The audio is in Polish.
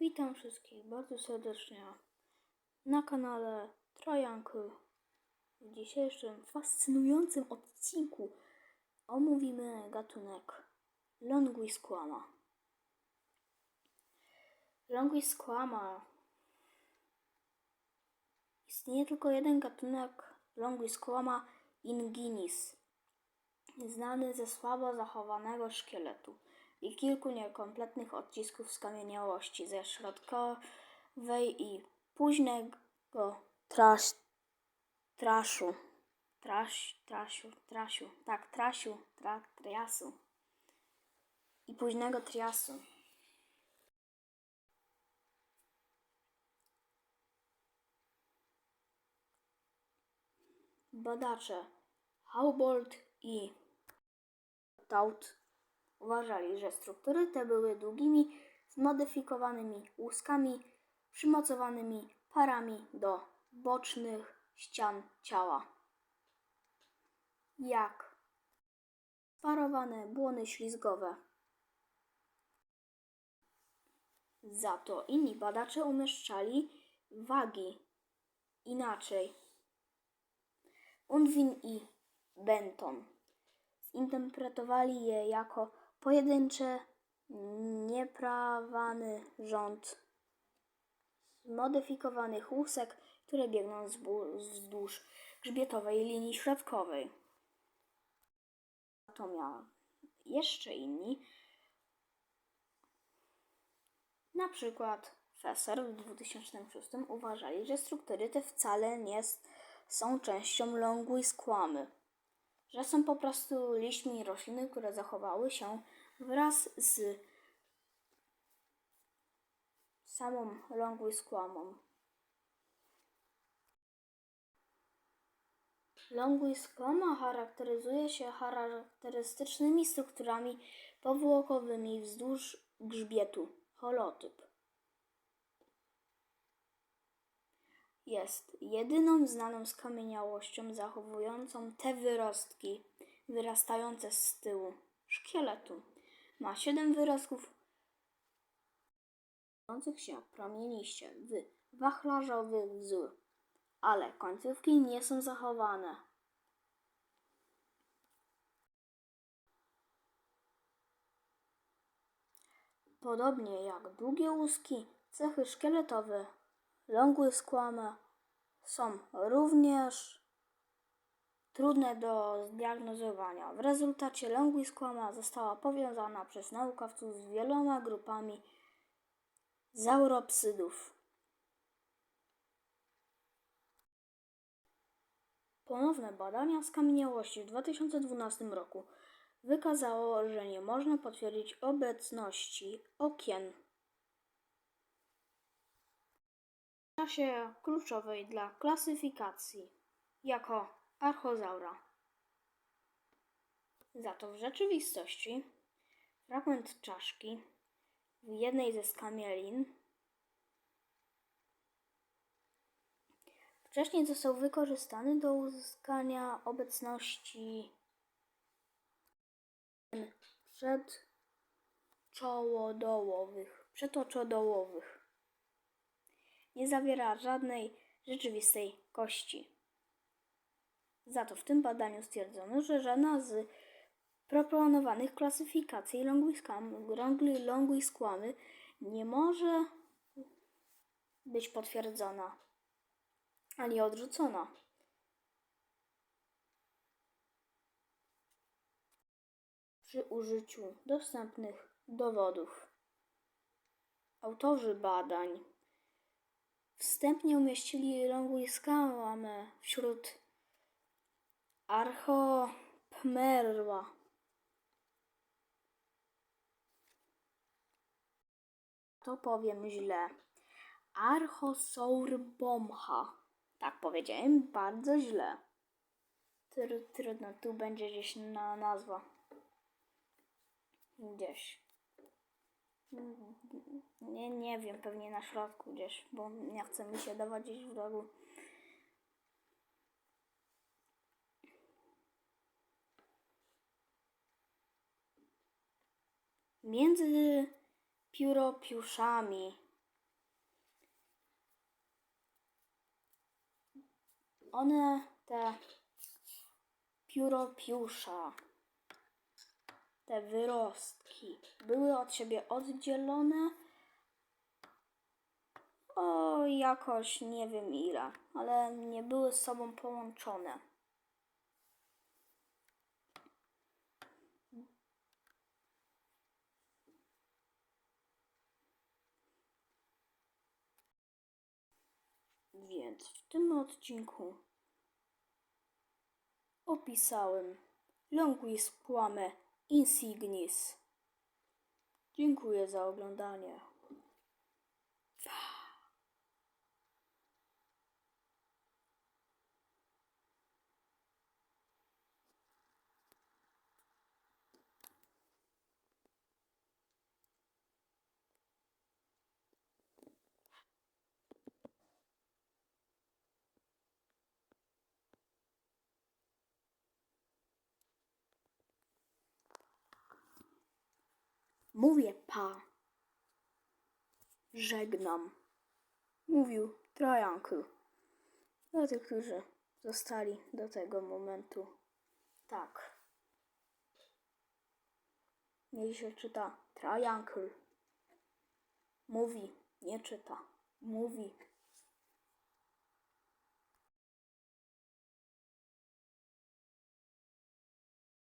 Witam wszystkich bardzo serdecznie na kanale Triangle. W dzisiejszym fascynującym odcinku omówimy gatunek Longuisquama. Longuisquama istnieje tylko jeden gatunek Longuisquama inginis, znany ze słabo zachowanego szkieletu i kilku niekompletnych odcisków skamieniałości ze środkowej i późnego trasz, traszu. Traś, trasiu, trasiu, tak, trasiu, tra, triasu i późnego triasu. Badacze Haubold i Taut uważali, że struktury te były długimi, zmodyfikowanymi łuskami przymocowanymi parami do bocznych ścian ciała. Jak parowane błony ślizgowe. Za to inni badacze umieszczali wagi inaczej. Unwin i Benton zinterpretowali je jako pojedyncze, nieprawany rząd. Zmodyfikowanych łusek, które biegną wzdłuż grzbietowej linii środkowej. Natomiast jeszcze inni, na przykład Fesser w 2006 uważali, że struktury te wcale nie są częścią longuisquamy że są po prostu liśćmi rośliny, które zachowały się wraz z samą longuisquamą. Longuisquama charakteryzuje się charakterystycznymi strukturami powłokowymi wzdłuż grzbietu, holotyp. Jest jedyną znaną skamieniałością zachowującą te wyrostki wyrastające z tyłu szkieletu. Ma siedem wyrostków łączących się promieniście w wachlarzowy wzór, ale końcówki nie są zachowane. Podobnie jak długie łuski, cechy szkieletowe Longuisquama są również trudne do zdiagnozowania. W rezultacie Longuisquama została powiązana przez naukowców z wieloma grupami zauropsydów. Ponowne badania skamieniałości w 2012 roku wykazało, że nie można potwierdzić obecności okien w czasie kluczowej dla klasyfikacji jako archozaura. Za to w rzeczywistości fragment czaszki w jednej ze skamielin wcześniej został wykorzystany do uzyskania obecności przedczołodołowych, przedoczodołowych nie zawiera żadnej rzeczywistej kości. Za to w tym badaniu stwierdzono, że żadna z proponowanych klasyfikacji longuisquam- longuisquamy nie może być potwierdzona ani odrzucona. Przy użyciu dostępnych dowodów. Autorzy badań Wstępnie umieścili longuisquamę wśród archopmerła. To powiem źle. Archosaurbomcha. Tak powiedziałem, bardzo źle. Tr- Trudno, tu będzie gdzieś na nazwa. Gdzieś. Nie, nie wiem, pewnie na środku gdzieś, bo nie chce mi się dawać w rogu. Między pióropiuszami. One, te pióropiusza, te wyrostki, były od siebie oddzielone o jakoś nie wiem ile, ale nie były z sobą połączone. Więc w tym odcinku opisałem Longuis Płame Insignis. Dziękuję za oglądanie. Mówię pa. Żegnam. Mówił Triangle. Dla tych, którzy zostali do tego momentu. Tak. Nie się czyta Triangle. Mówi, nie czyta. Mówi.